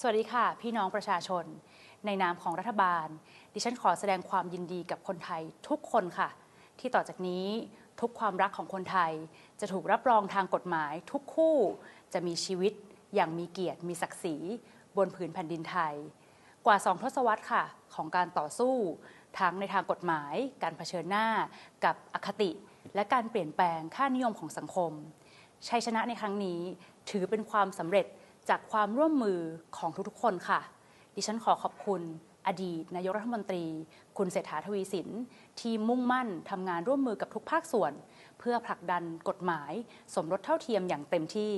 สวัสดีค่ะ พี่น้องประชาชน ในนามของรัฐบาล ดิฉันขอแสดงความยินดีกับคนไทยทุกคนค่ะ ที่ต่อจากนี้ทุกความรักของคนไทย จะถูกรับรองทางกฎหมายทุกคู่ จะมีชีวิตอย่างมีเกียรติ มีศักดิ์ศรีบนผืนแผ่นดินไทย กว่าสองทศวรรษค่ะ ของการต่อสู้ ทั้งในทางกฎหมาย การเผชิญหน้า กับอคติ และการเปลี่ยนแปลงค่านิยมของสังคมชัยชนะในครั้งนี้ถือเป็นความสำเร็จ จากความร่วมมือของทุกๆ คนค่ะ ดิฉันขอขอบคุณอดีตนายกรัฐมนตรี คุณเศรษฐาทวีสิน ที่มุ่งมั่นทำงานร่วมมือกับทุกภาคส่วน เพื่อผลักดันกฎหมาย สมรสเท่าเทียมอย่างเต็มที่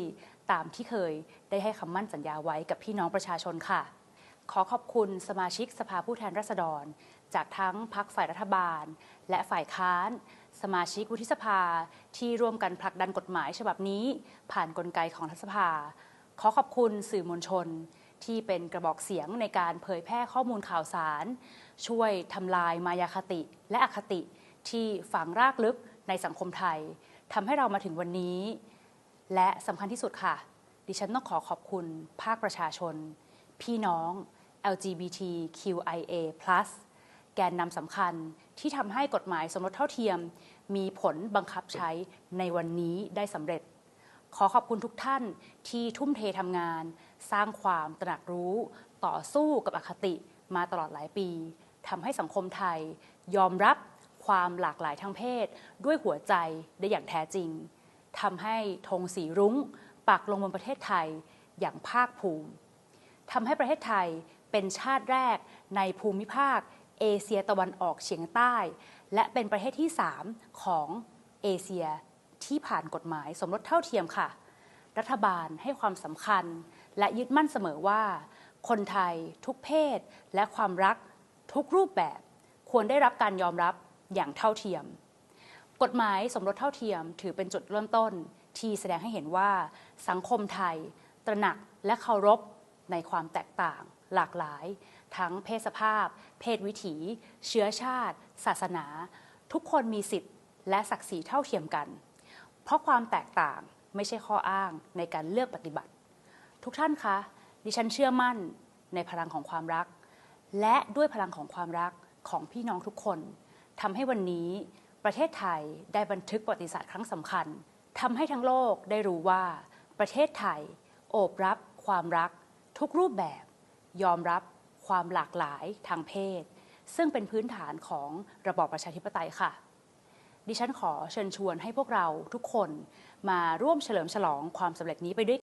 ตามที่เคยได้ให้คำมั่นสัญญาไว้กับพี่น้องประชาชนค่ะ ขอขอบคุณสมาชิกสภาผู้แทนราษฎร จากทั้งพักฝ่ายรัฐบาล และฝ่ายค้าน สมาชิกวุฒิสภาที่ร่วมกันผลักดันกฎหมายฉบับนี้ ผ่านนกลไกของรัฐสภา ขอขอบคุณสื่อมวลชนที่เป็นกระบอกเสียงในการเผยแพร่ข้อมูลข่าวสาร ช่วยทำลายมายาคติและอคติที่ฝังรากลึกในสังคมไทยทำให้เรามาถึงวันนี้ และสำคัญที่สุดค่ะ ดิฉันต้องขอขอบคุณภาคประชาชน พี่น้อง LGBTQIA+ แกนนำสำคัญที่ทำให้กฎหมายสมรสเท่าเทียม มีผลบังคับใช้ในวันนี้ได้สำเร็จ ขอขอบคุณทุกท่านที่ทุ่มเททำงาน สร้างความตระหนักรู้ ต่อสู้กับอคติมาตลอดหลายปีทำให้สังคมไทย ยอมรับความหลากหลายทางเพศ ด้วยหัวใจได้อย่างแท้จริงทำให้ธงสีรุ้งปักลงบนประเทศไทยอย่างภาคภูมิทำให้ประเทศไทยเป็นชาติแรกในภูมิภาค เอเชียตะวันออกเฉียงใต้ และเป็นประเทศที่ 3 ของเอเชีย ที่ผ่านกฎหมายสมรสเท่าเทียมค่ะ รัฐบาลให้ความสำคัญ และยึดมั่นเสมอว่า คนไทย ทุกเพศ และความรักทุกรูปแบบ ควรได้รับการยอมรับอย่างเท่าเทียม กฎหมายสมรสเท่าเทียมถือเป็นจุดเริ่มต้น ที่แสดงให้เห็นว่า สังคมไทย ตระหนักและเคารพในความแตกต่าง หลากหลาย ทั้งเพศสภาพ เพศวิถี เชื้อชาติ ศาสนา ทุกคนมีสิทธิ์และศักดิ์ศรีเท่าเทียมกัน เพราะความแตกต่างไม่ใช่ข้ออ้างในการเลือกปฏิบัติ ทุกท่านคะดิฉันเชื่อมั่นในพลังของความรัก และด้วยพลังของความรักของพี่น้องทุกคนทำให้วันนี้ประเทศไทยได้บันทึกประวัติศาสตร์ครั้งสำคัญทำให้ทั้งโลกได้รู้ว่า ประเทศไทย โอบรับความรัก ทุกรูปแบบ ยอมรับความหลากหลายทางเพศ ซึ่งเป็นพื้นฐานของระบอบประชาธิปไตยค่ะ ดิฉันขอเชิญชวนให้พวกเราทุกคนมาร่วมเฉลิมฉลองความสำเร็จนี้ไปด้วย